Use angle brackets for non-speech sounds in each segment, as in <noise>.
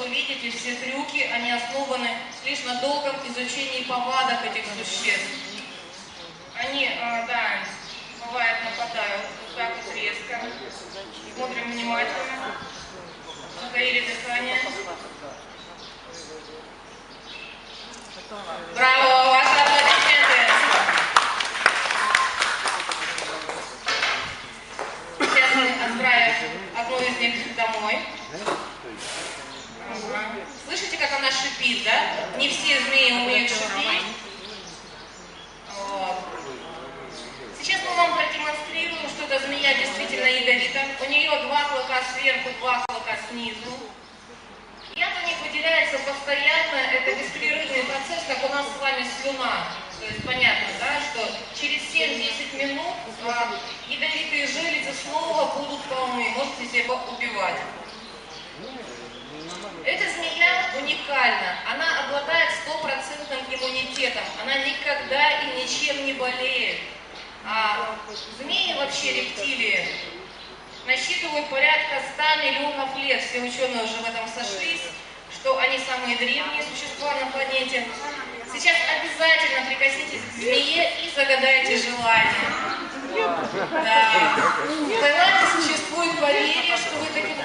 вы видите, все трюки, они основаны лишь на долгом изучении повадок этих существ. Они, а, да, бывает нападают вот так вот резко. Смотрим внимательно. Затаили дыхание. Браво, ваши аплодисменты. Сейчас мы отправим одну из них домой. Ага. Слышите, как она шипит, да? Не все змеи умеют шипеть. Вот. Сейчас мы вам продемонстрируем, что эта змея действительно ядовита. У нее два клыка сверху, два клыка снизу. Яд у них выделяется постоянно, это беспрерывный процесс, как у нас с вами слюна. То есть понятно, да, что через 7-10 минут а, ядовитые железы снова будут полны, можете себя убивать. Эта змея уникальна, она обладает стопроцентным иммунитетом, она никогда и ничем не болеет. А змеи вообще рептилии насчитывают порядка 100 миллионов лет. Все ученые уже в этом сошлись, что они самые древние существа на планете. Сейчас обязательно прикоснитесь к змее и загадайте желание. Да. В Таиланде существует поверье, что вы таким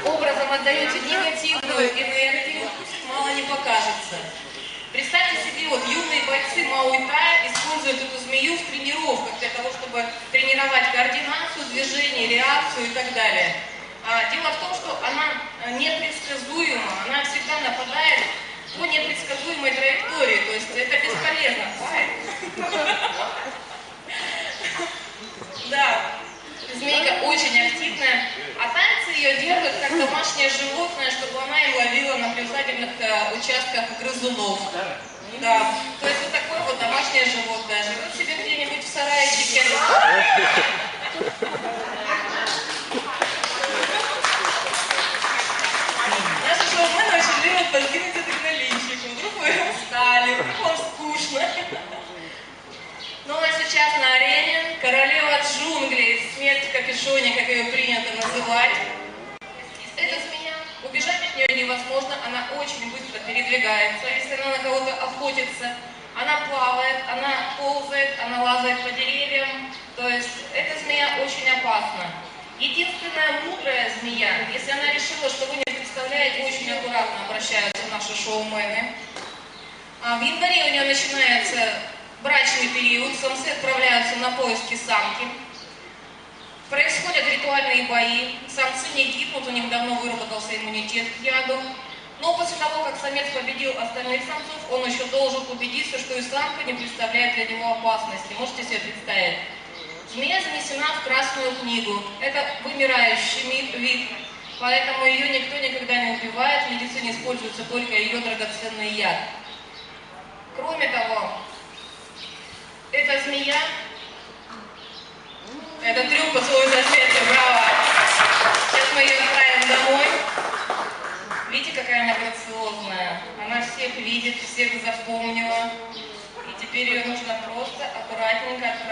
отдаете негативную энергию, мало не покажется. Представьте себе, вот юные бойцы Мауитая используют эту змею в тренировках для того, чтобы тренировать координацию, движение, реакцию и так далее. А, дело в том, что она непредсказуема, она всегда нападает по непредсказуемой траектории, то есть это бесполезно. Да, змейка очень активная, а тайцы ее держат как домашнее животное, чтобы она им ловила на приусадебных э, участках грызунов. Да, то есть вот такое вот домашнее животное. Живет себе где-нибудь в сарайчике. <laughs> Наши шоумены очень любят подкинуть адреналинчик. Вдруг вы устали, вдруг вам скучно. Ну а сейчас на арене королева джунглей, смерть в капюшоне, как ее принято называть. Эта змея, убежать от нее невозможно, она очень быстро передвигается, если она на кого-то охотится. Она плавает, она ползает, она лазает по деревьям. То есть эта змея очень опасна. Единственная мудрая змея, если она решила, что вы не представляете, очень аккуратно обращаются наши шоумены. А в январе у нее начинается брачный период, самцы отправляются на поиски самки. Происходят ритуальные бои, самцы не гибнут, у них давно выработался иммунитет к яду. Но после того, как самец победил остальных самцов, он еще должен убедиться, что и самка не представляет для него опасности. Можете себе представить? Змея занесена в Красную книгу. Это вымирающий вид, поэтому ее никто никогда не убивает, в медицине используется только ее драгоценный яд. Кроме того, эта змея, это трюк поцелуй за смертью, браво! Сейчас мы ее отправим домой. Видите, какая она грациозная? Она всех видит, всех запомнила. И теперь ее нужно просто аккуратненько отправить.